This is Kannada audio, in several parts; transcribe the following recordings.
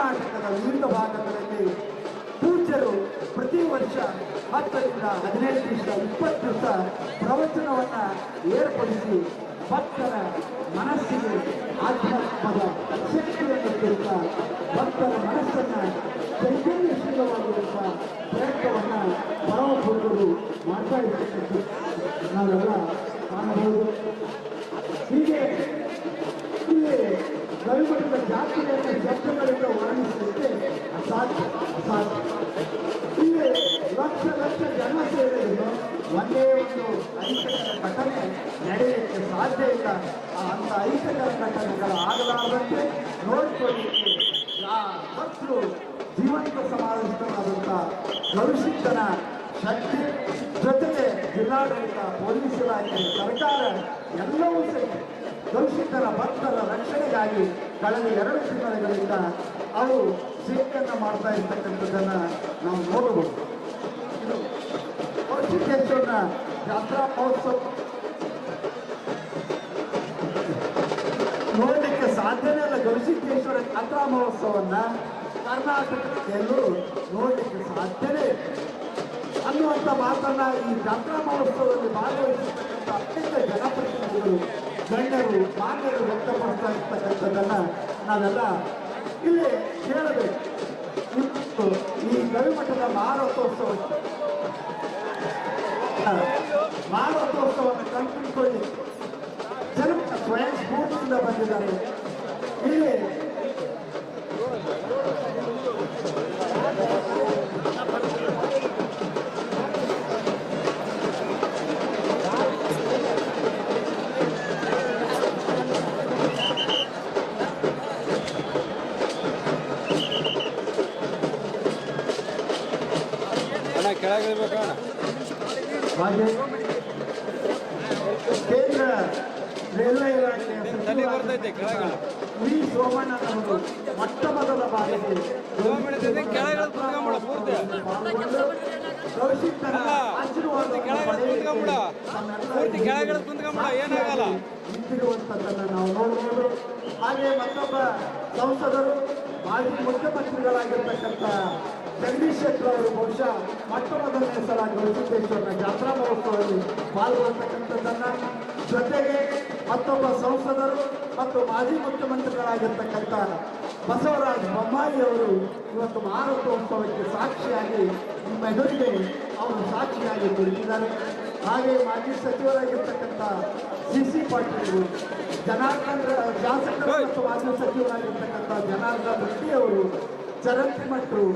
ಕರ್ನಾಟಕದ ವಿವಿಧ ಭಾಗಗಳಲ್ಲಿ ಪೂಜ್ಯರು ಪ್ರತಿ ವರ್ಷ ಹತ್ತರಿಂದ ಹದಿನೈದು ದಿವಸ ಇಪ್ಪತ್ತು ದಿವಸ ಪ್ರವಚನವನ್ನ ಏರ್ಪಡಿಸಿ ಭಕ್ತರ ಮನಸ್ಸಿಗೆ ಆಧ್ಯಾತ್ಮದ ಶಕ್ತಿಯನ್ನು ಕುರಿತ ಭಕ್ತರ ಮನಸ್ಸನ್ನ ಚೈತನ್ಯಶೀಲವಾಗಿರುವಂಥ ಪ್ರಯತ್ನವನ್ನ ಪರಮ ಪೂರ್ವರು ಮಾಡ್ತಾ ಇರ್ತಕ್ಕಂಥದ್ದು ನಾವೆಲ್ಲ ಕಾಣಬಹುದು. ಹೀಗೆ ಇಲ್ಲಿ ಗವಿಮಠದ ಜಾತಿಯನ್ನು ಶಬ್ದಗಳಿಂದ ವರ್ಣಿಸಲಿಕ್ಕೆ ಅಸಾಧ್ಯ ಅಸಾಧ್ಯ ಇಲ್ಲಿ ಲಕ್ಷ ಲಕ್ಷ ಜನ ಸೇರಿದ್ರು ಒಂದೇ ಒಂದು ಐಕಕರ ಘಟನೆ ನಡೆಯಲಿಕ್ಕೆ ಸಾಧ್ಯ ಇಲ್ಲ ಅಂತ ಐಕಕರ ಘಟನೆಗಳು ಆಗಲಾರದಂತೆ ನೋಡಿಕೊಳ್ಳಿಕ್ಕೆ ಆ ಭಕ್ತರು ಜೀವಂತ ಸಮಾವೇಶನಾದಂಥ ಗವಿಸಿದ್ಧನ ಶಕ್ತಿ ಜೊತೆಗೆ ಜಿಲ್ಲಾಡಳಿತ ಪೊಲೀಸ್ ಇಲಾಖೆ ಸರ್ಕಾರ ಎಲ್ಲವೂ ಸಹಿತ ಗವಿಸಿದ್ಧರ ಭಕ್ತರ ರಕ್ಷಣೆಗಾಗಿ ಕಳೆದ ಎರಡು ತಿಂಗಳುಗಳಿಂದ ಅವರು ಸೇವೆಯನ್ನು ಮಾಡ್ತಾ ಇರ್ತಕ್ಕಂಥದ್ದನ್ನು ನಾವು ನೋಡಬಹುದು. ಇದು ಜಾತ್ರಾ ಮಹೋತ್ಸವ. ನೋಡಲಿಕ್ಕೆ ಸಾಧ್ಯನೇ ಅಲ್ಲ ಗವಿಸಿದ್ದೇಶ್ವರ ಜಾತ್ರಾ ಮಹೋತ್ಸವನ್ನ ಕರ್ನಾಟಕದಲ್ಲೂ ನೋಡಲಿಕ್ಕೆ ಸಾಧ್ಯನೇ ಅನ್ನುವಂಥ ಮಾತನ್ನ ಈ ಜಾತ್ರಾ ಮಹೋತ್ಸವದಲ್ಲಿ ಭಾಗವಹಿಸಿರ್ತಕ್ಕಂಥ ಅತ್ಯಂತ ಜನಪ್ರತಿನಿಧಿಗಳು ಗಣ್ಯರು ಮಾನ್ಯರು ವ್ಯಕ್ತಪಡಿಸ್ತಾ ಇರ್ತಕ್ಕಂಥದ್ದನ್ನ ನಾವೆಲ್ಲ ಇಲ್ಲಿ ಹೇಳಬೇಕು. ಈ ಗವಿಮಠದ ಮಾರೋತ್ಸವ ಮಾರೋತ್ಸವವನ್ನು ಕಲ್ಪಿಸಿಕೊಳ್ಳಿ ಜನ ಸ್ವಯಂ ಸ್ಫೂರ್ತಿಯಿಂದ ಬಂದಿದ್ದಾರೆ. ಇಲ್ಲಿ ಹಾಗೆ ಮತ್ತೊಬ್ಬ ಸಂಸದರು, ಮಾಜಿ ಮುಖ್ಯಮಂತ್ರಿಗಳಾಗಿರ್ತಕ್ಕಂಥ ಜಗದೀಶ್ ಶೆಟ್ಟರ್ ಅವರು ಬಹುಶಃ ಮೊಟ್ಟ ಮೊದಲನೇ ಸಲ ಗವಿಸಿದ್ದೇಶ್ವರನ ಜಾತ್ರಾ ಮಹೋತ್ಸವದಲ್ಲಿ ಪಾಲ್ಗೊಳ್ಳತಕ್ಕಂಥದ್ದನ್ನ ಜೊತೆಗೆ ಮತ್ತೊಬ್ಬ ಸಂಸದರು ಮತ್ತು ಮಾಜಿ ಮುಖ್ಯಮಂತ್ರಿಗಳಾಗಿರ್ತಕ್ಕಂಥ ಬಸವರಾಜ್ ಬೊಮ್ಮಾಯಿ ಅವರು ಇವತ್ತು ಮಾರೋತ್ಸವಕ್ಕೆ ಸಾಕ್ಷಿಯಾಗಿ ನಿಮ್ಮ ಎದುರಿಗೆ ಅವರು ಸಾಕ್ಷಿಯಾಗಿ ದೊರೆತಿದ್ದಾರೆ ಹಾಗೆ ಮಾಜಿ ಸಚಿವರಾಗಿರ್ತಕ್ಕಂಥ ಸಿ ಸಿ ಪಾಟೀಲ್ ಜನಾರ್ದನ್ ಶಾಸಕರು ಮತ್ತು ಮಾಜಿ ಸಚಿವರಾಗಿರ್ತಕ್ಕಂಥ ಜನಾರ್ದನ್ ರೆಡ್ಡಿ ಅವರು ಚರಂತಿ ಮಠರು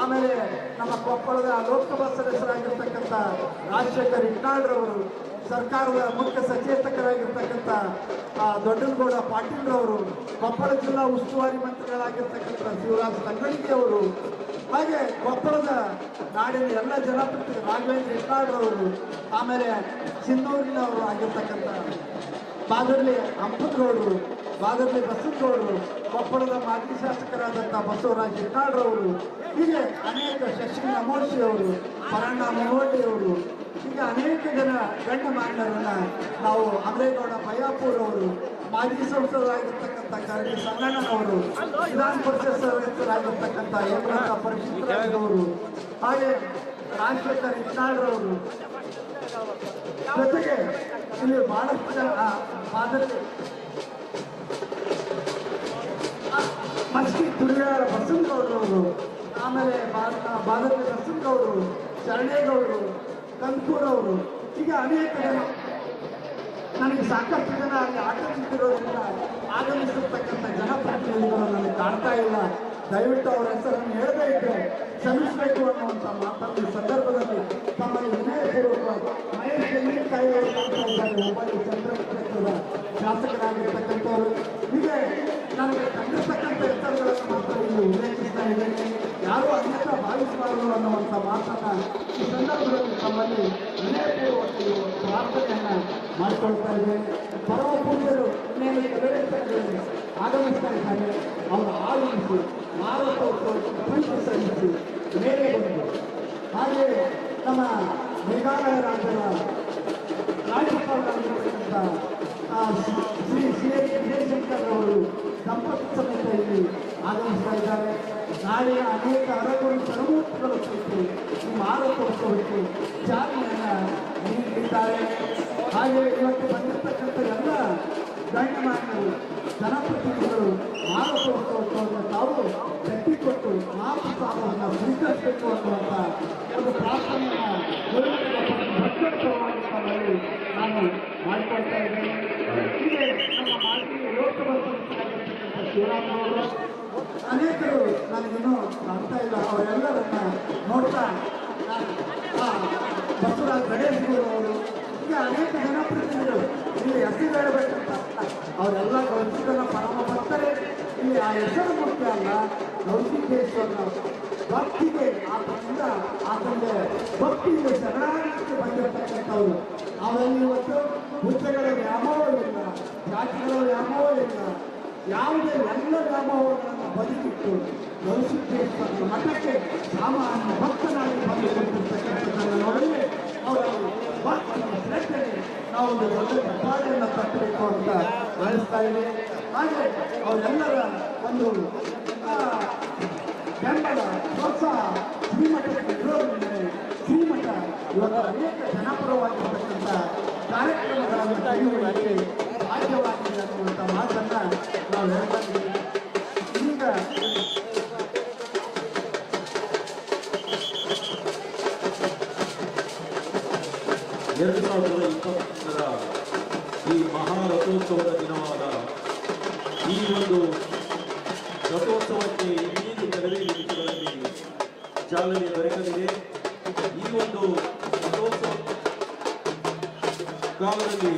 ಆಮೇಲೆ ನಮ್ಮ ಕೊಪ್ಪಳದ ಲೋಕಸಭಾ ಸದಸ್ಯರಾಗಿರ್ತಕ್ಕಂಥ ರಾಜಶೇಖರ್ ಇಟ್ನಾಳ್ರವರು ಸರ್ಕಾರದ ಮುಖ್ಯ ಸಚೇತಕರಾಗಿರ್ತಕ್ಕಂಥ ದೊಡ್ಡನಗೌಡ ಪಾಟೀಲ್ರವರು ಕೊಪ್ಪಳ ಜಿಲ್ಲಾ ಉಸ್ತುವಾರಿ ಮಂತ್ರಿಗಳಾಗಿರ್ತಕ್ಕಂಥ ಶಿವರಾಜ್ ತಂಗಡಿಗೆ ಅವರು ಹಾಗೆ ಕೊಪ್ಪಳದ ನಾಡಿನ ಎಲ್ಲ ಜನಪ್ರತಿನಿಧಿ ರಾಘವೇಂದ್ರ ಇಟ್ನಾಳ್ರವರು ಆಮೇಲೆ ಸಿಂಧೂರಿನವರು ಆಗಿರ್ತಕ್ಕಂಥ ಬಾಗರ್ಲಿ ಅಂಪತ್ಗೌಡರು ಬಾಗರ್ಲಿ ಬಸವಗೌಡರು, ಕೊಪ್ಪಳದ ಮಾಜಿ ಶಾಸಕರಾದಂಥ ಬಸವರಾಜ ಇಟ್ನಾಳ್ರವರು ಹೀಗೆ ಅನೇಕ ಶಶಿ ನಮೋಶಿ ಅವರು ಪರಣ್ಣ ಮುನೋಟಿ ಅವರು ಹೀಗೆ ಅನೇಕ ಜನ ಗಣ್ಯಮಾನ್ಯರನ್ನ ನಾವು ಅಮರೇಗೌಡ ಬಯ್ಯಾಪುರ್ ಅವರು ಮಾಜಿ ಸಂಸದರಾಗಿರ್ತಕ್ಕಂಥ ಕರಡಿ ಸಂಗಣ್ಣನವರು ವಿಧಾನ ಪರಿಷತ್ ಸದಸ್ಯರಾಗಿರ್ತಕ್ಕಂಥ ಯಮನಾಥ ಪರಿಷತ್ ಅವರು ಹಾಗೆ ರಾಜಶೇಖರ್ ಇಟ್ನಾಳ್ರವರು ಜೊತೆಗೆ ಇಲ್ಲಿ ಬಹಳಷ್ಟು ಜನ ಮಾದರಿ. ಮಸ್ಕಿ ತುಳಿಯಾರ ಬಸವನಗೌಡರವರು, ಆಮೇಲೆ ಬಾದರ್ಲಿ ಬಸವನಗೌಡರು ಶರಣೇಗೌಡರು ಕಂಕೂರವರು ಹೀಗೆ ಅನೇಕ ಜನ. ನನಗೆ ಸಾಕಷ್ಟು ಜನ ಅಲ್ಲಿ ಆಗಮಿಸಿರೋದ್ರಿಂದ ಆಗಮಿಸಿರ್ತಕ್ಕಂಥ ಜನಪ್ರತಿನಿಧಿಗಳು ನನಗೆ ಕಾಣ್ತಾ ಇಲ್ಲ. ದಯವಿಟ್ಟು ಅವರ ಹೆಸರನ್ನು ಹೇಳದೇ ಇದ್ದರೆ ಕ್ಷಮಿಸಬೇಕು ಅನ್ನುವಂಥ ಮಾತನ್ನು ಸಂದರ್ಭದಲ್ಲಿ ತಮ್ಮಲ್ಲಿ ವಿನಯಪೂರ್ವಕ ಮಹೇಶ್ ಹುಬ್ಬಳ್ಳಿ ಚಂದ್ರಪುರದ ಶಾಸಕರಾಗಿರ್ತಕ್ಕಂಥವರು. ಹೀಗೆ ನನಗೆ ಕಂಡಿರ್ತಕ್ಕಂಥ ಹೆಸರುಗಳನ್ನು ಮಾತ್ರ ಇಲ್ಲಿ ಉಲ್ಲೇಖಿಸ್ತಾ ಇದ್ದೇನೆ. ಯಾರೂ ಅನ್ಯತ ಭಾವಿಸಬಾರದು ಅನ್ನುವಂಥ ಮಾತನ್ನ ಈ ಸಂದರ್ಭದಲ್ಲಿ ತಮ್ಮಲ್ಲಿ ವಿನಯಪೂರ್ವಕ ಪ್ರಾರ್ಥನೆಯನ್ನ ಮಾಡಿಕೊಳ್ತಾ ಇದ್ದೇನೆ. ಪರಮ ಪೂಜರು ಆಗಮಿಸ್ತಾ ಇದ್ದಾರೆ. ಅವರು ಆಗಮಿಸಿ ಮಾರೋತ್ಸವಕ್ಕೆ ಪ್ರೀತಿ ಸಲ್ಲಿಸಿ ಮೇಲೆ ಬಂದು ಹಾಗೆ ನಮ್ಮ ಮೇಘಾಲಯ ರಾಜ್ಯದ ರಾಜ್ಯಪಾಲರಾಗಿರ್ತಕ್ಕಂಥ ಶ್ರೀ ಸಿ ಎಸ್ ಜಯಶಂಕರ್ ಅವರು ಸಂಪತ್ತು ಸಮೇತ ಆಗಮಿಸ್ತಾ ಇದ್ದಾರೆ ನಾಳೆಯ ಅನೇಕ ಅರಗುರು ಸರ್ವೋತ್ತಗಳ ಕುರಿತು ನೀಡಲಿದ್ದಾರೆ ಹಾಗೆ ಇವತ್ತು ಬಂದಿರತಕ್ಕಂಥ ಎಲ್ಲ ಗಣ್ಯಮಾನ್ಯರು ಜನಪ್ರತಿನಿಧಿಗಳು ಮಾರೋತ್ಸವವನ್ನು ತಾವು ಕಟ್ಟಿಕೊಟ್ಟು ಮಹಾಪ್ರಸಾದವನ್ನು ಸ್ವೀಕರಿಸಬೇಕು ಅನ್ನುವಂಥ ಒಂದು ಪ್ರಾರ್ಥನೆಯನ್ನು ನಾನು ಮಾಡಿಕೊಳ್ತಾ ಇದ್ದೇನೆ. ಹೀಗೆ ನಮ್ಮ ಮಾಹಿತಿ ಲೋಕಸಭಾ ಸದಸ್ಯರಾಗಿರ್ತಕ್ಕಂಥ ಶಿವರಾಮ್ ಅವರು, ಅನೇಕರು ನನಗಿನ್ನೂ ಕಾಣ್ತಾ ಇಲ್ಲ. ಅವರೆಲ್ಲರನ್ನ ನೋಡ್ತಾ ಬಸವರಾಜ್ ಗಣೇಶ್ ಅವರು ಈಗ ಅನೇಕ ಜನಪ್ರತಿನಿಧಿಗಳು ಇಲ್ಲಿ ಹೆಸರು ಬೇಡಬೇಕಂತ ಅವರೆಲ್ಲ ಗೌರಿಸಿದ್ದನ್ನ ಪರಮ ಭಕ್ತರೇ. ಇಲ್ಲಿ ಆ ಹೆಸರು ಮುಖ್ಯ ಅಲ್ಲ ಗೌರಿಸಿದ್ದೇಶ್ವರನ ಭಕ್ತಿಗೆ ಆತನಿಂದ ಆತನಿಗೆ ಭಕ್ತಿಯಿಂದ ಶರಣಾಗಕ್ಕೆ ಬಂದಿರತಕ್ಕಂಥವ್ರು ಅವರಲ್ಲಿ ಇವತ್ತು ಹುದ್ದೆಗಳ ವ್ಯಾಮೋಹವಿಲ್ಲ ಜಾತಿಗಳ ವ್ಯಾಮೋಹವಿಲ್ಲ ಯಾವುದೇ ಎಲ್ಲ ವ್ಯಾಮೋಹಗಳನ್ನು ಬದುಕಿಟ್ಟು ಗೌರಿಸಿದ್ದೇಶ್ವರನ ಮಠಕ್ಕೆ ಸಾಮಾನ್ಯ ಭಕ್ತನಾಗಿ ಬಂದುಕೊಂಡಿರ್ತಕ್ಕಂಥದ್ದನ್ನು ನೋಡಿ ಅವರ ಭಕ್ತಿ ಶ್ರದ್ಧೆಗೆ ನಾವು ಒಂದು ದೊಡ್ಡ ಹೆಬ್ಬಾಳೆಯನ್ನು ಕಟ್ಟಬೇಕು ಅಂತ ಹೇಳ್ತಾ ಇದೆ ಹಾಗೆ ಅವರೆಲ್ಲರ ಒಂದು ಬೆಂಬಲ ಪ್ರೋತ್ಸಾಹ ಶ್ರೀಮಠಕ್ಕೆ ಇರೋದ್ರಿಂದಲೇ ಶ್ರೀಮಠ ಇವತ್ತು ಅನೇಕ ಜನಪರವಾಗಿರ್ತಕ್ಕಂಥ ಕಾರ್ಯಕ್ರಮಗಳನ್ನು ಕೈಗೊಳ್ಳಲಿಕ್ಕೆ ಸಾಧ್ಯವಾಗಿದೆ ಅನ್ನುವಂಥ ಮಾತನ್ನ ನಾವು ಹೇಳ್ತಾ ಈಗ ಎರಡು ಸಾವಿರದ ಇಪ್ಪತ್ತರ ಈ ಮಹಾರಥೋತ್ಸವದ ದಿನವಾದ ಈ ಒಂದು ರಥೋತ್ಸವಕ್ಕೆ ಇನ್ನೇನು ಕೆಲವೇ ನಿಮಿಷಗಳಲ್ಲಿ ಚಾಲನೆ ದೊರಕಲಿದೆ ಈ ಒಂದು ರಥೋತ್ಸವ ಕಾಲದಲ್ಲಿ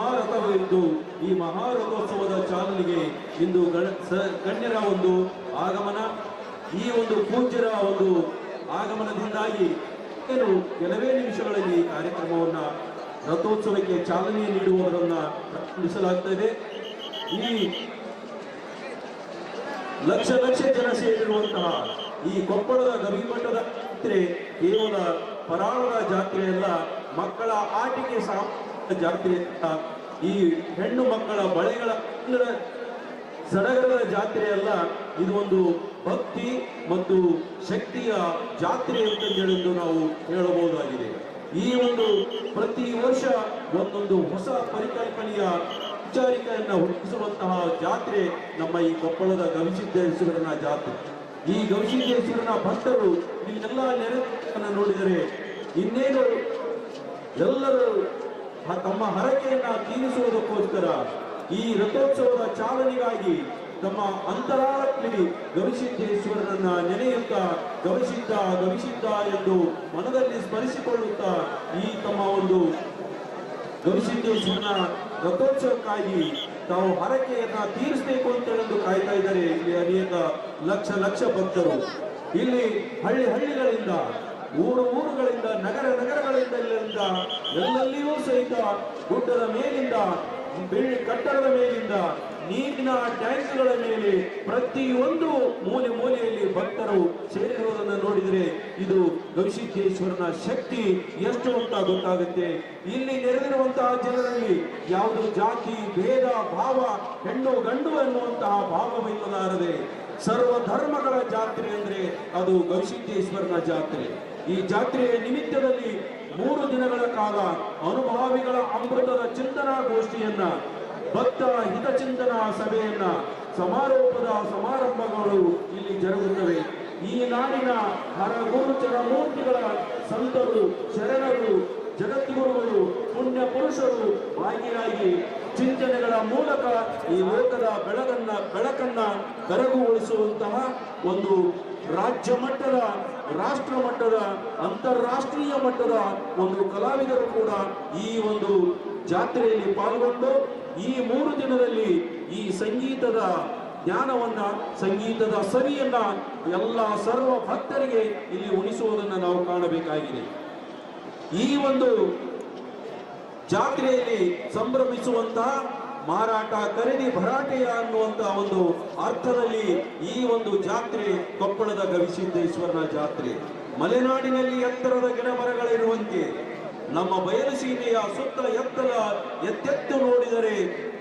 ಮಹಾರಥವಿದ್ದು ಈ ಮಹಾರಥೋತ್ಸವದ ಚಾಲನೆಗೆ ಇಂದು ಗಣ, ಸ- ಗಣ್ಯರ ಒಂದು ಆಗಮನ, ಈ ಒಂದು ಪೂಜ್ಯರ ಒಂದು ಆಗಮನದಿಂದಾಗಿ ಏನು ಕೆಲವೇ ನಿಮಿಷಗಳಲ್ಲಿ ಕಾರ್ಯಕ್ರಮವನ್ನು ರಥೋತ್ಸವಕ್ಕೆ ಚಾಲನೆ ನೀಡುವುದನ್ನ ಇದೆ. ಈ ಲಕ್ಷ ಲಕ್ಷ ಜನ ಸೇರಿರುವಂತಹ ಈ ಕೊಪ್ಪಳದ ಗವಿಮಠದ ಜಾತ್ರೆ ಕೇವಲ ಪರಾಳದ ಜಾತ್ರೆ ಅಲ್ಲ ಮಕ್ಕಳ ಆಟಿಕೆ ಸಾಮಾನ್ಯ ಜಾತ್ರೆ ಅಲ್ಲ. ಈ ಹೆಣ್ಣು ಮಕ್ಕಳ ಬಳೆಗಳ ಸಡಗರದ ಜಾತ್ರೆ ಅಲ್ಲ, ಇದು ಒಂದು ಭಕ್ತಿ ಮತ್ತು ಶಕ್ತಿಯ ಜಾತ್ರೆ ಅಂತಂದೇಳೆಂದು ನಾವು ಹೇಳಬಹುದಾಗಿದೆ ಈ ಒಂದು ಪ್ರತಿ ವರ್ಷ ಒಂದೊಂದು ಹೊಸ ಪರಿಕಲ್ಪನೆಯ ವಿಚಾರಿಕೆಯನ್ನ ಹುಟ್ಟಿಸುವಂತಹ ಜಾತ್ರೆ ನಮ್ಮ ಈ ಕೊಪ್ಪಳದ ಗವಿಸಿದ್ದೇಶ್ವರನ ಜಾತ್ರೆ ಈ ಗವಿಸಿದ್ದೇಶ್ವರನ ಭಕ್ತರು ಇಲ್ಲೆಲ್ಲ ನೆರೆ ನೋಡಿದರೆ ಇನ್ನೇನು ಎಲ್ಲರೂ ತಮ್ಮ ಹರಕೆಯನ್ನ ತೀರಿಸುವುದಕ್ಕೋಸ್ಕರ ಈ ರಥೋತ್ಸವದ ಚಾಲನೆಗಾಗಿ ತಮ್ಮ ಅಂತರಾಳದಲ್ಲಿ ಗವಿಸಿದ್ದೇಶ್ವರರನ್ನ ನೆನೆಯುತ್ತಾ ಗವಿಸಿದ್ದ ಗವಿಸಿದ್ದ ಎಂದು ಮನದಲ್ಲಿ ಸ್ಮರಿಸಿಕೊಳ್ಳುತ್ತಾ ಈ ತಮ್ಮ ಒಂದು ಗವಿಸಿದ್ದೇಶ್ವರನ ರಥೋತ್ಸವಕ್ಕಾಗಿ ತಾವು ಹರಕೆಯನ್ನ ತೀರಿಸಬೇಕು ಅಂತ ಹೇಳಲು ಕಾಯ್ತಾ ಇದ್ದಾರೆ ಇಲ್ಲಿ ಅನೇಕ ಲಕ್ಷ ಲಕ್ಷ ಭಕ್ತರು. ಇಲ್ಲಿ ಹಳ್ಳಿ ಹಳ್ಳಿಗಳಿಂದ ಊರು ಊರುಗಳಿಂದ, ನಗರ ನಗರಗಳಿಂದ ಎಲ್ಲೆಲ್ಲಿಯೂ ಸಹಿತ ಗುಡ್ಡದ ಮೇಲಿಂದ ಬಿಳಿ ಕಟ್ಟಡದ ಮೇಲಿಂದ, ನೀರಿನ ಟ್ಯಾಂಕ್ಗಳ ಮೇಲೆ ಪ್ರತಿಯೊಂದು ಮೂಲೆ ಮೂಲೆಯಲ್ಲಿ ಭಕ್ತರು ಸೇರಿರುವುದನ್ನು ನೋಡಿದರೆ ಇದು ಗವಿಸಿದ್ದೇಶ್ವರನ ಶಕ್ತಿ ಎಷ್ಟು ಅಂತ ಗೊತ್ತಾಗುತ್ತೆ. ಇಲ್ಲಿ ನೆರೆದಿರುವಂತಹ ಜನರಲ್ಲಿ ಯಾವುದು ಜಾತಿ, ಭೇದ, ಭಾವ, ಹೆಣ್ಣು, ಗಂಡು ಎನ್ನುವಂತಹ ಭಾವವಿಲ್ಲದಾರದೆ ಸರ್ವ ಧರ್ಮಗಳ ಜಾತ್ರೆ ಅಂದರೆ ಅದು ಗವಿಸಿದ್ದೇಶ್ವರನ ಜಾತ್ರೆ. ಈ ಜಾತ್ರೆಯ ನಿಮಿತ್ತದಲ್ಲಿ ಮೂರು ದಿನಗಳ ಕಾಲ ಅನುಭಾವಿಗಳ ಅಮೃತದ ಚಿಂತನಾ ಗೋಷ್ಠಿಯನ್ನ, ಭಕ್ತ ಹಿತಚಿಂತನಾ ಸಭೆಯನ್ನ, ಸಮಾರೋಪದ ಸಮಾರಂಭಗಳು ಇಲ್ಲಿ ಜರುಗುತ್ತವೆ. ಈ ನಾಡಿನ ಹರಗೋಚರ ಮೂರ್ತಿಗಳ ಸಂತರು, ಶರಣರು, ಜಗದ್ಗುರುಗಳು, ಪುಣ್ಯ ಪುರುಷರು ಭಾಗಿಯಾಗಿ ಚಿಂತನೆಗಳ ಮೂಲಕ ಈ ಲೋಕದ ಬೆಳಗನ್ನ ಬೆಳಕನ್ನ ಕರಗುಗೊಳಿಸುವಂತಹ ಒಂದು ರಾಜ್ಯ ಮಟ್ಟದ, ರಾಷ್ಟ್ರ ಮಟ್ಟದ, ಅಂತಾರಾಷ್ಟ್ರೀಯ ಮಟ್ಟದ ಒಂದು ಕಲಾವಿದರು ಕೂಡ ಈ ಒಂದು ಜಾತ್ರೆಯಲ್ಲಿ ಪಾಲ್ಗೊಂಡು ಈ ಮೂರು ದಿನದಲ್ಲಿ ಈ ಸಂಗೀತದ ಜ್ಞಾನವನ್ನ, ಸಂಗೀತದ ಸವಿಯನ್ನ ಎಲ್ಲ ಸರ್ವ ಭಕ್ತರಿಗೆ ಇಲ್ಲಿ ಉಣಿಸುವುದನ್ನು ನಾವು ಕಾಣಬೇಕಾಗಿದೆ. ಈ ಒಂದು ಜಾತ್ರೆಯಲ್ಲಿ ಸಂಭ್ರಮಿಸುವಂತಹ ಮಾರಾಟ, ಖರೀದಿ, ಭರಾಟೆಯ ಅನ್ನುವಂತಹ ಒಂದು ಅರ್ಥದಲ್ಲಿ ಈ ಒಂದು ಜಾತ್ರೆ ಕೊಪ್ಪಳದ ಗವಿಸಿದ್ದೇಶ್ವರನ ಜಾತ್ರೆ. ಮಲೆನಾಡಿನಲ್ಲಿ ಎತ್ತರದ ಗಿಡ ಮರಗಳಿರುವಂತೆ ನಮ್ಮ ಬಯಲು ಸೀಮೆಯ ಸುತ್ತ ಎತ್ತರ ಎತ್ತೆತ್ತು ನೋಡಿದರೆ,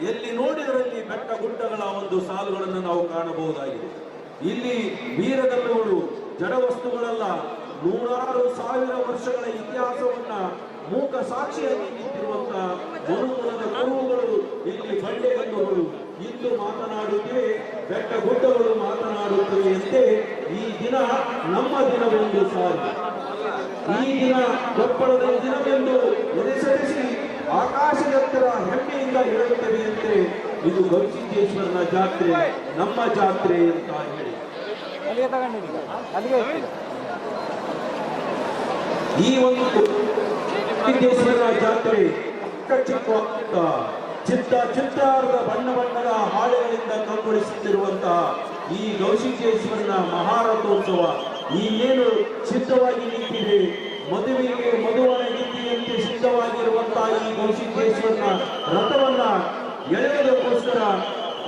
ಎಲ್ಲಿ ನೋಡಿದರಲ್ಲಿ ಬೆಟ್ಟ ಗುಡ್ಡಗಳ ಒಂದು ಸಾಲುಗಳನ್ನು ನಾವು ಕಾಣಬಹುದಾಗಿದೆ. ಇಲ್ಲಿ ವೀರಗಲ್ಲುಗಳು ಜಡ ವಸ್ತುಗಳಲ್ಲ ನೂರಾರು ಸಾವಿರ ವರ್ಷಗಳ ಇತಿಹಾಸವನ್ನ ಮೂಕ ಸಾಕ್ಷಿಯಾಗಿ ನಿಂತಿರುವಂತಹ ಕುರುಹುಗಳು ಇಲ್ಲಿ ಬಂಡೆಗಲ್ಲುಗಳು ಇಂದು ಮಾತನಾಡುತ್ತಿವೆ ಬೆಟ್ಟ ಗುಡ್ಡಗಳು ಮಾತನಾಡುತ್ತಿವೆ ಅಂತೆ ಈ ದಿನ ನಮ್ಮ ದಿನವೆಂದು ಸಾರಿ. ಈ ದಿನ ಕೊಪ್ಪಳದ ದಿನವೆಂದು ಎದೆಸರಿಸಿ ಆಕಾಶದತ್ತರ ಹೆಮ್ಮೆಯಿಂದ ಹೇಳುತ್ತವೆಯಂತೆ ಇದು ಗವಿಸಿದ್ದೇಶ್ವರನ ಜಾತ್ರೆ, ನಮ್ಮ ಜಾತ್ರೆ ಅಂತ ಹೇಳಿ. ಈ ಒಂದು ಸಿದ್ದೇಶ್ವರ ಜಾತ್ರೆ ಚಿಕ್ಕ ಚಿಕ್ಕ ಚಿತ್ತ ಚಿತ್ತಾರದ ಬಣ್ಣ ಬಣ್ಣದ ಹಾಳೆಗಳಿಂದ ಕಂಗೊಳಿಸುತ್ತಿರುವಂತಹ ಈ ಗೌಶಿಕೇಶ್ವರನ ಮಹಾರಥೋತ್ಸವ. ಇನ್ನೇನು ಸಿದ್ಧವಾಗಿ ನಿಂತಿದೆ? ಮದುವೆಗೆ ಮಧುವನ ಗೀತೆಯಂತೆ ಸಿದ್ಧವಾಗಿರುವಂತಹ ಈ ಗೌಶಿಕೇಶ್ವರನ ರಥವನ್ನ ಎಳೆಯೋದಕ್ಕೋಸ್ಕರ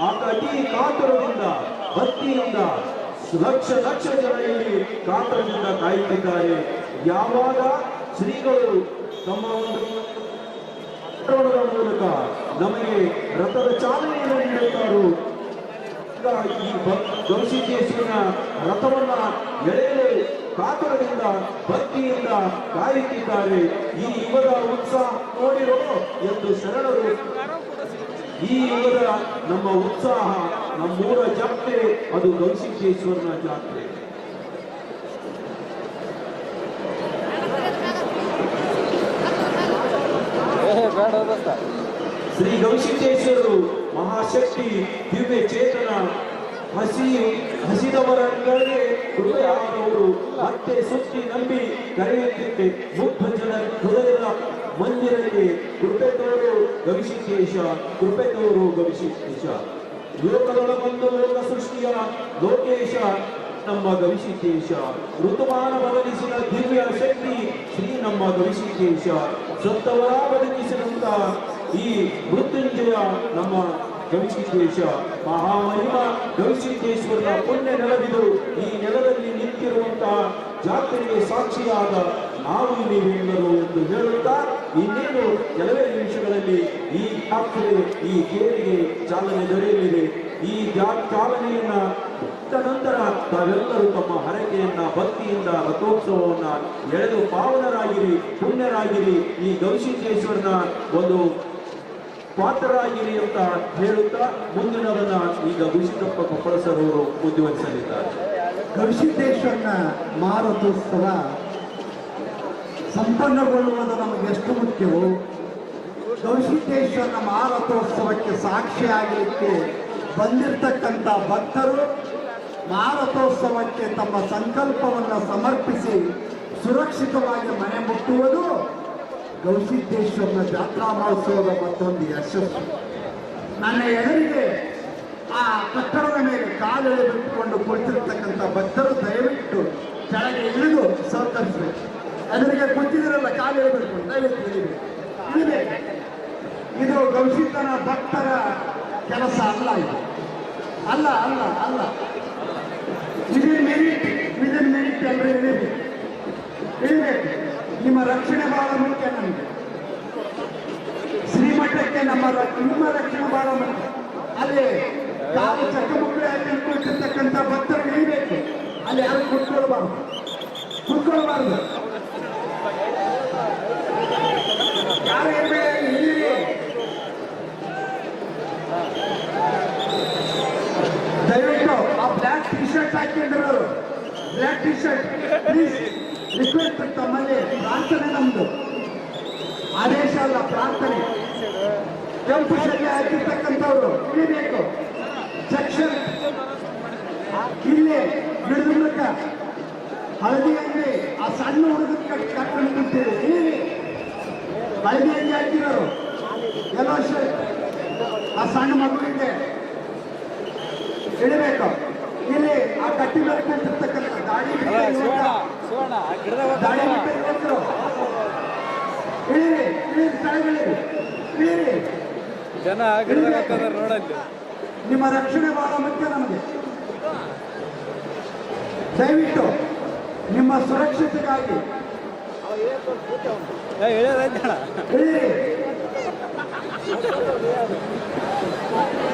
ಅತಿ ಕಾತುರದಿಂದ, ಭಕ್ತಿಯಿಂದ, ಲಕ್ಷ ಲಕ್ಷ ಜನ ಇಲ್ಲಿ ಕಾತರದಿಂದ ಕಾಯುತ್ತಿದ್ದಾರೆ. ಯಾವಾಗ ಶ್ರೀಗಳು ತಮ್ಮ ಒಂದು ಚಿತ್ರಣದ ಮೂಲಕ ನಮಗೆ ರಥದ ಚಾಲನೆಯನ್ನು ನೀಡುತ್ತಾರೋ. ಈ ಗೌಸಿದ್ದೇಶ್ವರನ ರಥವನ್ನ ಎಳೆಯಲು ಕಾತುರದಿಂದ, ಭಕ್ತಿಯಿಂದ ಕಾಯುತ್ತಿದ್ದಾರೆ. ಈ ಯುಗದ ಉತ್ಸಾಹ ನೋಡಿರೋ ಎಂದು ಶರಣರು. ಈ ಯುಗದ ನಮ್ಮ ಉತ್ಸಾಹ, ನಮ್ಮೂರ ಜಾತ್ರೆ, ಅದು ಗವಿಸಿದ್ದೇಶ್ವರನ ಜಾತ್ರೆ. ಶ್ರೀ ಗವಿಸಿದ್ದೇಶ್ವರರು ಮಹಾಶಕ್ತಿ ದಿವ್ಯ ಚೇತನ ಹಸಿ ಹಸಿದವರಗಳಿಗೆ ಹೃದಯವರು ಮತ್ತೆ ಸುತ್ತಿ ನಂಬಿ ಕರೆಯುತ್ತಿದ್ದೆ. ಮುಗ್ಧ ಜನ ಹೃದಯದ ಮಂದಿರಕ್ಕೆ ಕೃಪೆ ತೋರು ಗವಿಸಿದ್ದೇಶ, ಕೃಪೆ ತೋರು ಗವಿಸಿದ್ದೇಶ. ಲೋಕದೊಳಗೊಂದು ಲೋಕ ಸೃಷ್ಟಿಯ ಲೋಕೇಶ ನಮ್ಮ ಗವಿಸಿದ್ದೇಶ. ಋತುಮಾನ ಬದಲಿಸಿದ ದಿವ್ಯ ಶಕ್ತಿ ಶ್ರೀ ನಮ್ಮ ಗವಿಸಿದ್ದೇಶ. ಸತ್ತವರ ಬದುಕಿಸಿದಂತ ಈ ಮೃತ್ಯುಂಜಯ ನಮ್ಮ ಗವಿಸಿದ್ದೇಶ. ಮಹಾಮಹಿಮ ಗವಿಸಿದ್ದೇಶ್ವರನ ಪುಣ್ಯ ನೆಲವಿದು ಈ ನೆಲದಲ್ಲಿ ನಿಂತಿರುವಂತಹ ಜಾತ್ರೆಗೆ ಸಾಕ್ಷಿಯಾದ ನಾವು ನೀವೆಲ್ಲರೂ ಎಂದು ಹೇಳುತ್ತಾ ಇನ್ನೇನು ಕೆಲವೇ ನಿಮಿಷಗಳಲ್ಲಿ ಈ ಜಾತ್ರೆ ಈ ಕೇರಿಗೆ ಚಾಲನೆ ದೊರೆಯಲಿದೆ. ಈ ಚಾಲನೆಯನ್ನ ಇತ್ತ ನಂತರ ತಾವೆಲ್ಲರೂ ತಮ್ಮ ಹರಕೆಯನ್ನ, ಭಕ್ತಿಯಿಂದ ರಥೋತ್ಸವವನ್ನ ಎಳೆದು ಪಾವನರಾಗಿರಿ, ಪುಣ್ಯರಾಗಿರಿ. ಈ ಗವಿಸಿದ್ದೇಶ್ವರನ ಒಂದು ಪಾತ್ರರಾಗಿರಿ ಅಂತ ಹೇಳುತ್ತಾ ಮುಂದಿನದನ್ನ ಈಗ ಗುರುಸಿದ್ದಪ್ಪ ಕೊಪ್ಪಳ ಸರ್ ಅವರು ಮುಂದುವರಿಸಲಿದ್ದಾರೆ. ಗವಿಸಿದ್ದೇಶ್ವರನ ಮಾರಥೋತ್ಸವ ಸಂಪನ್ನಗೊಳ್ಳುವುದು ನಮಗೆ ಎಷ್ಟು ಮುಖ್ಯವೋ, ಗವಿಸಿದ್ದೇಶ್ವರನ ಮಾರಥೋತ್ಸವಕ್ಕೆ ಸಾಕ್ಷಿಯಾಗಲಿಕ್ಕೆ ಬಂದಿರತಕ್ಕಂಥ ಭಕ್ತರು ಮಾರಥೋತ್ಸವಕ್ಕೆ ತಮ್ಮ ಸಂಕಲ್ಪವನ್ನು ಸಮರ್ಪಿಸಿ ಸುರಕ್ಷಿತವಾಗಿ ಮನೆ ಮುಟ್ಟುವುದು ಗೌಸಿದ್ದೇಶ್ವರನ ಜಾತ್ರಾ ಮಹೋತ್ಸವದ ಮತ್ತೊಂದು ಯಶಸ್ಸು. ನನ್ನ ಎದುರಿಗೆ ಆ ಕಟ್ಟಡದ ಮೇಲೆ ಕಾಲೆಳೆ ಬಿಟ್ಟುಕೊಂಡು ಕುಳಿತಿರ್ತಕ್ಕಂಥ ಭಕ್ತರು ದಯವಿಟ್ಟು ಕೆಳಗೆ ಇಳಿದು ಸಹಕರಿಸಬೇಕು. ಎದುರಿಗೆ ಕುಳಿತಿದ್ರಲ್ಲ ಕಾಲೆಳೆ ಬಿಟ್ಟು ದಯವಿಟ್ಟು ಇಳಿಬೇಕು. ಇದು ಗೌಶಿತನ ಭಕ್ತರ ಕೆಲಸ ಅಲ್ಲ ಇದು. ಅಲ್ಲ ಅಲ್ಲ ಅಲ್ಲ. ವಿದಿನ್ ಮಿನಿಟ್ ವಿದಿನ್ ಮಿನಿಟ್ ಎಲ್ಲರೂ ಇಳಿಬೇಕು. ಇಳಿಬೇಕು. ನಿಮ್ಮ ರಕ್ಷಣೆ ಬಹಳ ಮುಖ್ಯ ನಮಗೆ. ಶ್ರೀಮಠಕ್ಕೆ ನಮ್ಮ ನಿಮ್ಮ ರಕ್ಷಣೆ ಬಹಳ ಮುಖ್ಯ. ಅಲ್ಲಿ ಕಾಲು ಚಕಮುಕ್ಳಿ ಆಗಿ ಭಕ್ತರು ಇಳಿಬೇಕು. ಅಲ್ಲಿ ಯಾರು ಕುತ್ಕೊಳ್ಬಾರ್ದು. ಕುತ್ಕೊಳ್ಬಾರ್ದು. ಯಾರು ಕೇಂದ್ರಗಳು black T shirt please request ತಮ್ಮಲ್ಲಿ ಪ್ರಾರ್ಥನೆ ನಮ್ದು. ಆದೇಶ ಅಲ್ಲ, ಪ್ರಾರ್ಥನೆ. ಕೆಂಪು ಶಲ್ಯ ಹಾಕಿರ್ತಕ್ಕಂಥವ್ರು, ಇಳಿಬೇಕು. ಸೆಕ್ಷನ್ ಇಲ್ಲಿ, ಬಿಡದ ಮೂಲಕ ಹಳದಿ ಅಂಗಿ ಆ ಸಣ್ಣ ಹುಡುಗ ಕರ್ಕೊಂಡು ಬಿಡ್ತೀವಿ ಇಳಿರಿ. ಹಳದಿ ಅಂಗಿ ಹಾಕಿರೋರು. ಎಲ್ಲೋ ಶರ್ಟ್ ಆ ಸಣ್ಣ ಮಗುವಿಗೆ ಇಡಬೇಕು ಜನ ಗಿಡದಾಗ ಹೋಗ್ತಾರ ನೋಡಲ್ಲಿ ನಿಮ್ಮ ರಕ್ಷಣೆ ಬಹಳ ಮುಖ್ಯ ನಮಗೆ. ದಯವಿಟ್ಟು ನಿಮ್ಮ ಸುರಕ್ಷತೆಗಾಗಿ.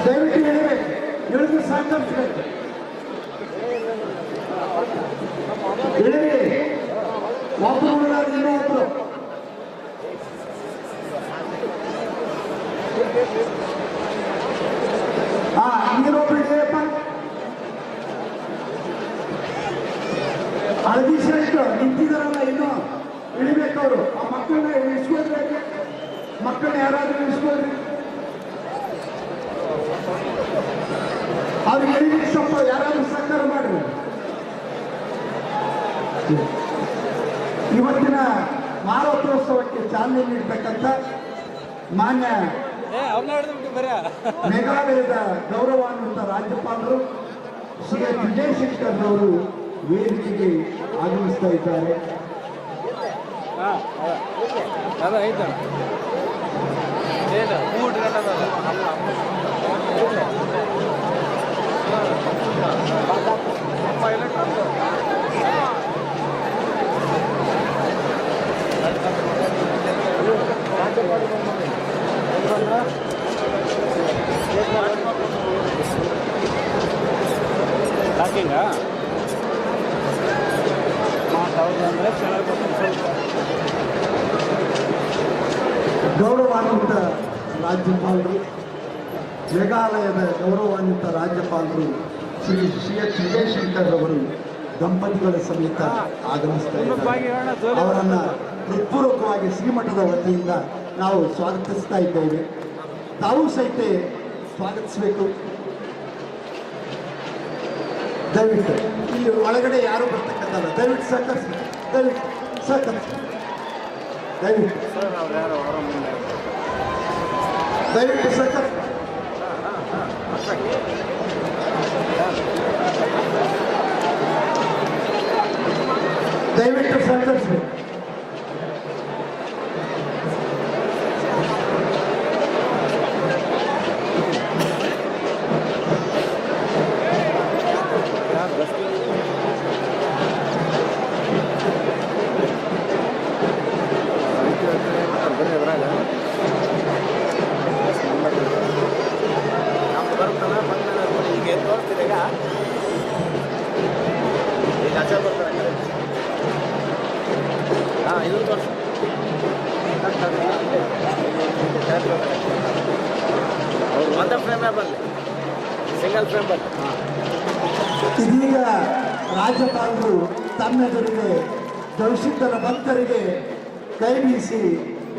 ದಯವಿಟ್ಟು ಇಳಿರಿ ಹೇಳಿದ್ರೆ ಇಳಿರಿ ಒಬ್ಬರು ಇನ್ನೂ ಒಬ್ಬರು ಹಾ ನೀನೊಬ್ರು ಇಳಿಯಪ್ಪ ಹಳದಿ ಶರ್ಟ್ ನಿಂತಿದಾರಲ್ಲ ಇನ್ನು? ಆ ಮಕ್ಕಳನ್ನ ಇಳಿಸ್ಕೊಳ್ಬೇಕು. ಮಕ್ಕಳನ್ನ ಯಾರಾದ್ರೂ ಇಳಿಸ್ಕೊಳ್ರಿ. ಅವ್ರಿಗೆ ಸ್ವಲ್ಪ ಯಾರಾದ್ರೂ ಚಾಲನೆ ನೀಡಬೇಕಂತ ಮಾನ್ಯ ಮೇಘಾಲಯದ ಗೌರವಾನ್ವಿತ ರಾಜ್ಯಪಾಲರು ಶ್ರೀ ವಿಜಯ್ ವಿಜಯಶಂಕರ್ ಅವರು ವೇದಿಕೆಗೆ ಆಗಮಿಸ್ತಾ ಇದ್ದಾರೆ. ಹಾ ಅದ ಐತಣ್ಣ ಏನು ಹೂ ಇಟ್ಕೊಂಡದಲ್ಲ ಹಾಕಿಂಗ? ಹೌದು ಅಂದರೆ ಚೆನ್ನಾಗಿ ಗೌರವಾನ್ವಿತ ರಾಜ್ಯಪಾಲರು ಮೇಘಾಲಯದ ಗೌರವಾನ್ವಿತ ರಾಜ್ಯಪಾಲರು ಶ್ರೀ ಶ್ರೀ ಎಚ್ ವಿಜಯಶಂಕರ್ ಅವರು ದಂಪತಿಗಳ ಸಮೇತ ಆಗಮಿಸ್ತಾ ಇದ್ದಾರೆ. ಅವರನ್ನ ಹೃತ್ಪೂರ್ವಕವಾಗಿ ಶ್ರೀಮಠದ ವತಿಯಿಂದ ನಾವು ಸ್ವಾಗತಿಸ್ತಾ ಇದ್ದೇವೆ. ತಾವು ಸಹಿತ ಸ್ವಾಗತಿಸಬೇಕು. ದಯವಿಟ್ಟು ಇಲ್ಲಿ ಒಳಗಡೆ ಯಾರು ಬರ್ತಕ್ಕಂಥಲ್ಲ. ದಯವಿಟ್ಟು ಸಹಕರಿಸಿ. ದಯವಿಟ್ಟು ಸಹಕರಿಸಿ. ದಯವಿಟ್ಟು. ದಯವಿಟ್ಟು ಸಹಕರಿಸಿ. ದಯವಿಟ್ಟು ಸಹಕರಿಸಬೇಕು.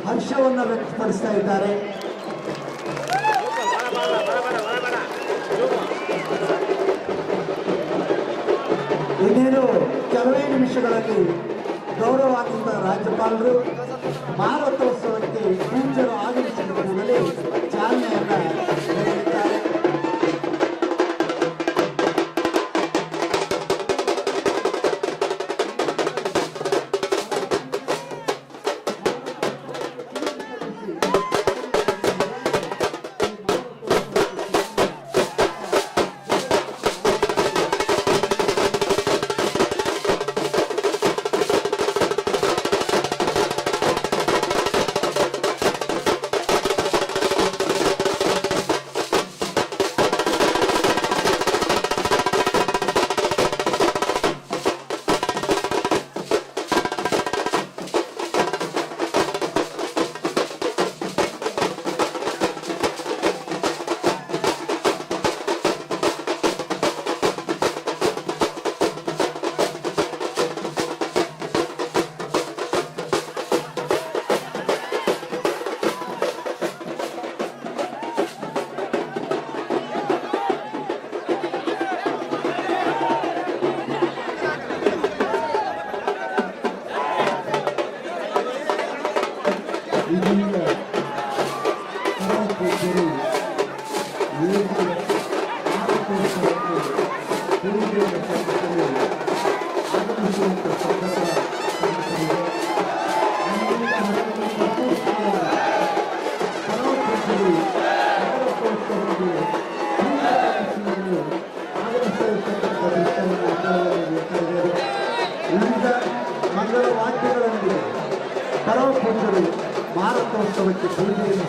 ಹರ್ಷವನ್ನು ವ್ಯಕ್ತಪಡಿಸ್ತಾ ಇದ್ದಾರೆ. ಇನ್ನೇನು ಕೆಲವೇ ನಿಮಿಷಗಳಲ್ಲಿ ಗೌರವಾನ್ವಿತ ರಾಜ್ಯಪಾಲರು ಮಾರೋತ್ಸವಕ್ಕೆ ಪೂಜ್ಯರು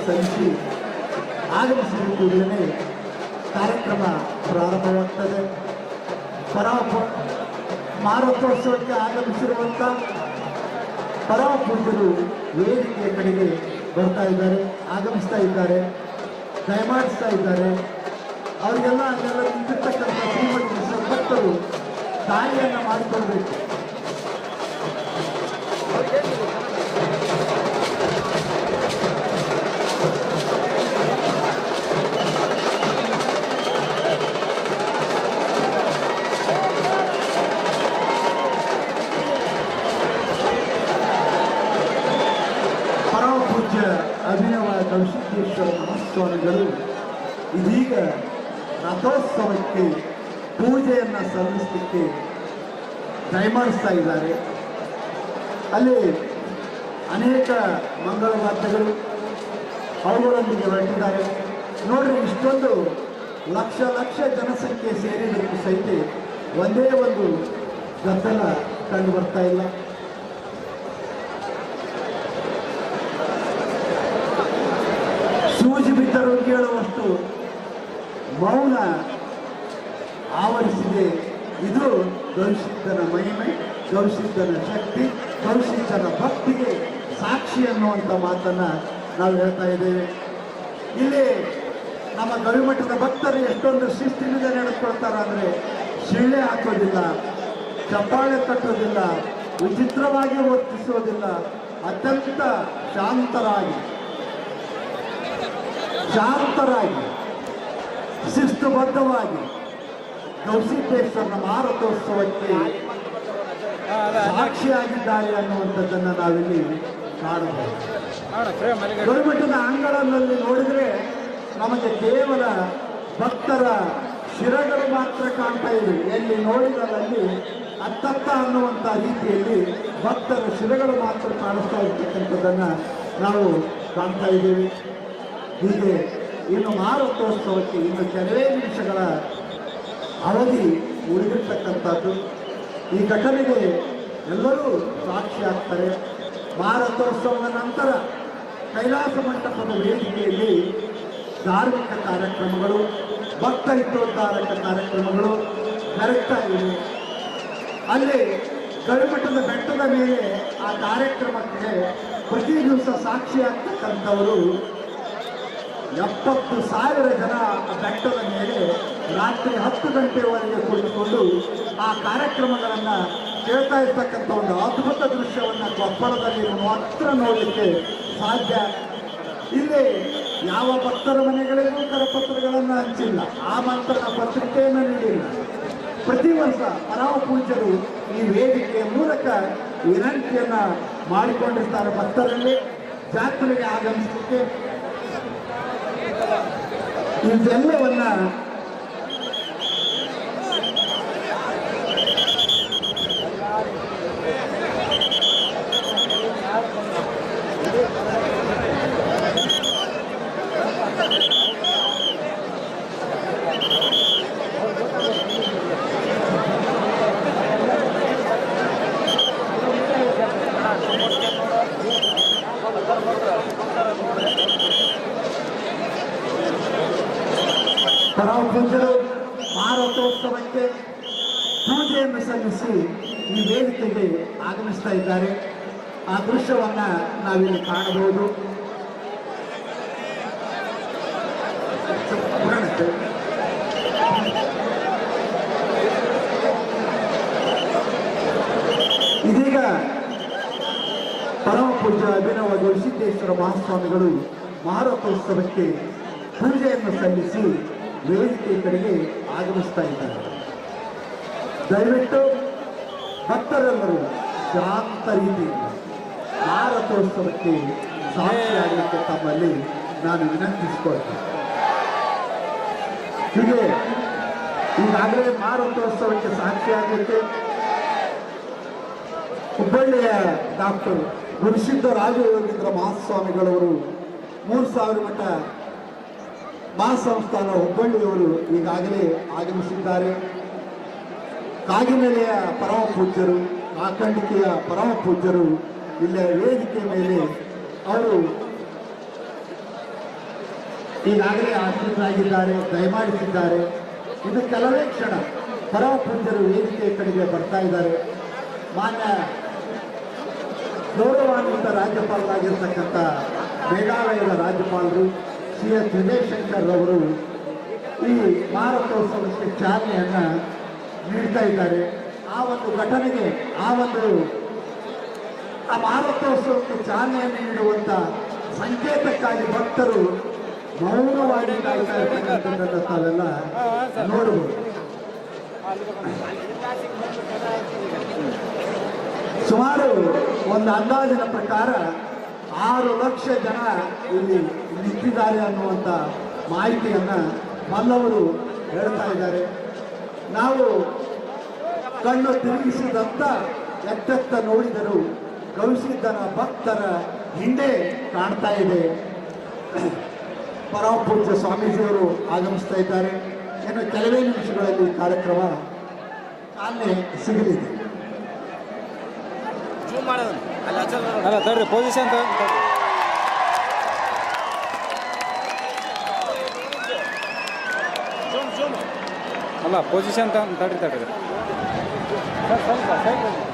ಸಲ್ಲಿಸಿ ಆಗಮಿಸಿದ ಕಾರ್ಯಕ್ರಮ ಪ್ರಾರಂಭವಾಗ್ತದೆ. ಪರಮ ಪೂ- ಮಾರೋತ್ಸವಕ್ಕೆ ಆಗಮಿಸಿರುವಂಥ ಪರಮ ಪೂಜ್ಯರು ವೇದಿಕೆಯ ಕಡೆಗೆ ಬರ್ತಾ ಇದ್ದಾರೆ, ಆಗಮಿಸ್ತಾ ಇದ್ದಾರೆ, ದಯಮಾಡಿಸ್ತಾ ಇದ್ದಾರೆ. ಅವರಿಗೆಲ್ಲ ಅಲ್ಲೆಲ್ಲ ನಿಂತಿರ್ತಕ್ಕಂಥ ಶ್ರೀಮಂತ ಭಕ್ತರು ದಾರಿಯನ್ನು ಮಾಡಿಕೊಳ್ಬೇಕು. ಗವಿಸಿದ್ದೇಶ್ವರ ಇದೀಗ ರಥೋತ್ಸವಕ್ಕೆ ಪೂಜೆಯನ್ನು ಸಲ್ಲಿಸಲಿಕ್ಕೆ ದಯಮಾಡಿಸ್ತಾ ಇದ್ದಾರೆ. ಅಲ್ಲಿ ಅನೇಕ ಮಂಗಳ ವಾದ್ಯಗಳು ಅವುಗಳೊಂದಿಗೆ ಹೊರಟಿದ್ದಾರೆ. ನೋಡ್ರಿ, ಇಷ್ಟೊಂದು ಲಕ್ಷ ಲಕ್ಷ ಜನಸಂಖ್ಯೆ ಸೇರಿದರೂ ಸಹಿತ ಒಂದೇ ಒಂದು ಗದ್ದಲ ಕಂಡು ಬರ್ತಾ ಇಲ್ಲ. ಆವರಿಸಿದೆ ಇದು ಗೌಸಿದ್ದನ ಮಹಿಮೆ ಗೌಸಿದ್ದನ ಶಕ್ತಿ ಗೌಸಿದ್ದನ ಭಕ್ತಿಗೆ ಸಾಕ್ಷಿ ಅನ್ನುವಂಥ ಮಾತನ್ನು ನಾವು ಹೇಳ್ತಾ ಇದ್ದೇವೆ. ಇಲ್ಲಿ ನಮ್ಮ ಗವಿಮಠದ ಭಕ್ತರು ಎಷ್ಟೊಂದು ಶಿಸ್ತಿನಿಂದ ನಡೆದುಕೊಳ್ತಾರ ಅಂದರೆ ಶಿಳ್ಳೆ ಹಾಕೋದಿಲ್ಲ, ಚಪ್ಪಾಳೆ ತಟ್ಟೋದಿಲ್ಲ ವಿಚಿತ್ರವಾಗಿ ವರ್ತಿಸೋದಿಲ್ಲ, ಅತ್ಯಂತ ಶಾಂತರಾಗಿ ಶಾಂತರಾಗಿ, ಶಿಸ್ತುಬದ್ಧವಾಗಿ ಗೌಸಿದ್ದೇಶ್ವರನ ಮಾರತೋತ್ಸವಕ್ಕೆ ಸಾಕ್ಷಿಯಾಗಿದ್ದಾರೆ ಅನ್ನುವಂಥದ್ದನ್ನು ನಾವಿಲ್ಲಿ ಕಾಣಬಹುದು. ಗುರುಮಠದ ಅಂಗಳನಲ್ಲಿ ನೋಡಿದರೆ ನಮಗೆ ಕೇವಲ ಭಕ್ತರ ಶಿರಗಳು ಮಾತ್ರ ಕಾಣ್ತಾ ಇವೆ ಎಲ್ಲಿ ನೋಡಿದಲ್ಲಿ ಅತ್ತತ್ತ ಅನ್ನುವಂಥ ರೀತಿಯಲ್ಲಿ ಭಕ್ತರ ಶಿರಗಳು ಮಾತ್ರ ಕಾಣಿಸ್ತಾ ಇರ್ತಕ್ಕಂಥದ್ದನ್ನು ನಾವು ಕಾಣ್ತಾ ಇದ್ದೀವಿ. ಹೀಗೆ ಇನ್ನು ಮಾರುತೋತ್ಸವಕ್ಕೆ ಇನ್ನು ಕೆಲವೇ ನಿಮಿಷಗಳ ಅವಧಿ ಉಳಿದಿರ್ತಕ್ಕಂಥದ್ದು. ಈ ಘಟನೆಗೆ ಎಲ್ಲರೂ ಸಾಕ್ಷಿಯಾಗ್ತಾರೆ ಭಾರತೋತ್ಸವದ ನಂತರ ಕೈಲಾಸ ಮಂಟಪದ ವೇದಿಕೆಯಲ್ಲಿ ಧಾರ್ಮಿಕ ಕಾರ್ಯಕ್ರಮಗಳು ಭಕ್ತ ಹಿತೋದ್ಧಾರಕ ಕಾರ್ಯಕ್ರಮಗಳು ನಡೆಯುತ್ತಾ ಇವೆ. ಅಲ್ಲಿ ಗಡಿಮಠದ ಬೆಟ್ಟದ ಮೇಲೆ ಆ ಕಾರ್ಯಕ್ರಮಕ್ಕೆ ಪ್ರತಿ ದಿವಸ ಸಾಕ್ಷಿಯಾಗ್ತಕ್ಕಂಥವರು ಎಪ್ಪತ್ತು ಸಾವಿರ ಜನ ಬೆಟ್ಟದ ಮೇಲೆ ರಾತ್ರಿ ಹತ್ತು ಗಂಟೆವರೆಗೆ ಕುಳಿತುಕೊಂಡು ಆ ಕಾರ್ಯಕ್ರಮಗಳನ್ನು ಕೇಳ್ತಾ ಇರ್ತಕ್ಕಂಥ ಒಂದು ಅದ್ಭುತ ದೃಶ್ಯವನ್ನು ಕೊಪ್ಪಳದಲ್ಲಿ ಮಾತ್ರ ನೋಡಲಿಕ್ಕೆ ಸಾಧ್ಯ. ಇಲ್ಲಿ ಯಾವ ಭಕ್ತರ ಮನೆಗಳಿಗೂ ಕರಪತ್ರಗಳನ್ನು ಹಂಚಿಲ್ಲ. ಆ ಮಂತ್ರದ ಪತ್ರಿಕೆಯನ್ನು ನೀಡಿಲ್ಲ. ಪ್ರತಿ ವರ್ಷ ಪರಾವ ಪೂಜ್ಯರು ಈ ವೇದಿಕೆಯ ಮೂಲಕ ವಿನಂತಿಯನ್ನು ಮಾಡಿಕೊಂಡಿರ್ತಾರೆ ಭಕ್ತರಲ್ಲಿ. ಜಾತ್ರೆಗೆ ಆಗಮಿಸಲಿಕ್ಕೆ ಇದೆಲ್ಲವನ್ನ ಪರಮ ಪೂಜ್ಯರು ಮಾರೋತ್ಸವಕ್ಕೆ ಪೂಜೆಯನ್ನು ಸಲ್ಲಿಸಿ ಈ ವೇದಿಕೆಗೆ ಆಗಮಿಸ್ತಾ ಇದ್ದಾರೆ. ಆ ದೃಶ್ಯವನ್ನು ನಾವಿಲ್ಲಿ ಕಾಣಬಹುದು. ಇದೀಗ ಪರಮ ಪೂಜ್ಯ ಅಭಿನವ ಗವಿಸಿದ್ದೇಶ್ವರ ಮಹಾಸ್ವಾಮಿಗಳು ಮಹಾರಥೋತ್ಸವಕ್ಕೆ ಪೂಜೆಯನ್ನು ಸಲ್ಲಿಸಿ ವೇದಿಕೆ ಕಡೆಗೆ ಆಗಮಿಸ್ತಾ ಇದ್ದಾರೆ. ದಯವಿಟ್ಟು ಭಕ್ತರೆಲ್ಲರೂ ಶಾಂತ ರೀತಿಯಿಂದ ಭಾರತೋತ್ಸವಕ್ಕೆ ಸಾಕ್ಷಿಯಾಗಲಿಕ್ಕೆ ತಮ್ಮಲ್ಲಿ ನಾನು ವಿನಂತಿಸಿಕೊಳ್ತೇನೆ. ಹೀಗೆ ಈಗಾಗಲೇ ಮಾರುತೋತ್ಸವಕ್ಕೆ ಸಾಕ್ಷಿಯಾಗಲಿಕ್ಕೆ ಹುಬ್ಬಳ್ಳಿಯ ಡಾಕ್ಟರ್ ಗುರುಸಿದ್ಧ ರಾಜಯೋಗೇಂದ್ರ ಮಹಾಸ್ವಾಮಿಗಳವರು ಮೂರು ಸಾವಿರ ಮಠ ಮಹಾಸಂಸ್ಥಾನ ಹುಬ್ಬಳ್ಳಿಯವರು ಈಗಾಗಲೇ ಆಗಮಿಸಿದ್ದಾರೆ. ಕಾಗಿನೆಲೆಯ ಪರಮ ಪೂಜ್ಯರು ಆಕಂಡಿಕೆಯ ಪರಮ ಪೂಜ್ಯರು ಇಲ್ಲಿಯ ವೇದಿಕೆ ಮೇಲೆ ಅವರು ಈಗಾಗಲೇ ಆಶ್ರಿತರಾಗಿದ್ದಾರೆ, ದಯಮಾಡಿಸಿದ್ದಾರೆ. ಇದು ಕೆಲವೇ ಕ್ಷಣ ಪರಮ ಪೂಜ್ಯರು ವೇದಿಕೆ ಕಡೆಗೆ ಬರ್ತಾ ಇದ್ದಾರೆ. ಮಾನ್ಯ ಗೌರವಾನ್ವಿತ ರಾಜ್ಯಪಾಲರಾಗಿರ್ತಕ್ಕಂಥ ಮೇಘಾಲಯದ ರಾಜ್ಯಪಾಲರು ಸಿ ಎಸ್ ವಿಜಯಶಂಕರ್ ಅವರು ಈ ಭಾರತೋತ್ಸವಕ್ಕೆ ಚಾಲನೆಯನ್ನ ನೀಡ್ತಾ ಇದ್ದಾರೆ. ಆ ಒಂದು ಘಟನೆಗೆ, ಆ ಒಂದು ಆ ಭಾರತೋತ್ಸವಕ್ಕೆ ಚಾಲನೆಯನ್ನು ನೀಡುವಂತ ಸಂಕೇತಕ್ಕಾಗಿ ಭಕ್ತರು ಮೌನವಾಗಿ ಕಾಯ್ತಾ ನೋಡಬಹುದು. ಸುಮಾರು ಒಂದು ಅಂದಾಜಿನ ಪ್ರಕಾರ ಆರು ಲಕ್ಷ ಜನ ಇಲ್ಲಿ ನಿಂತಿದ್ದಾರೆ ಅನ್ನುವಂಥ ಮಾಹಿತಿಯನ್ನ ಮಲ್ಲವರು ಹೇಳ್ತಾ ಇದ್ದಾರೆ. ನಾವು ಕಣ್ಣು ತಿರುಗಿಸಿದಂತ ಎತ್ತೆತ್ತ ನೋಡಿದರು ಗವಿಸಿದ್ದನ ಭಕ್ತರ ಹಿಂದೆ ಕಾಣ್ತಾ ಇದೆ. ಪರಮ ಪೂಜ್ಯ ಸ್ವಾಮೀಜಿಯವರು ಆಗಮಿಸ್ತಾ ಇದ್ದಾರೆ. ಇನ್ನು ಕೆಲವೇ ನಿಮಿಷಗಳಲ್ಲಿ ಕಾರ್ಯಕ್ರಮ ಚಾಲನೆ ಸಿಗಲಿದೆ. ಪೊಸಿಷನ್ ಅಲ್ಲ ಪೊಸಿಷನ್ ತಡ್ರಿ ತಡ್ರಿ. ಸರ್ ಸ್ವಲ್ಪ ಸೈಡ್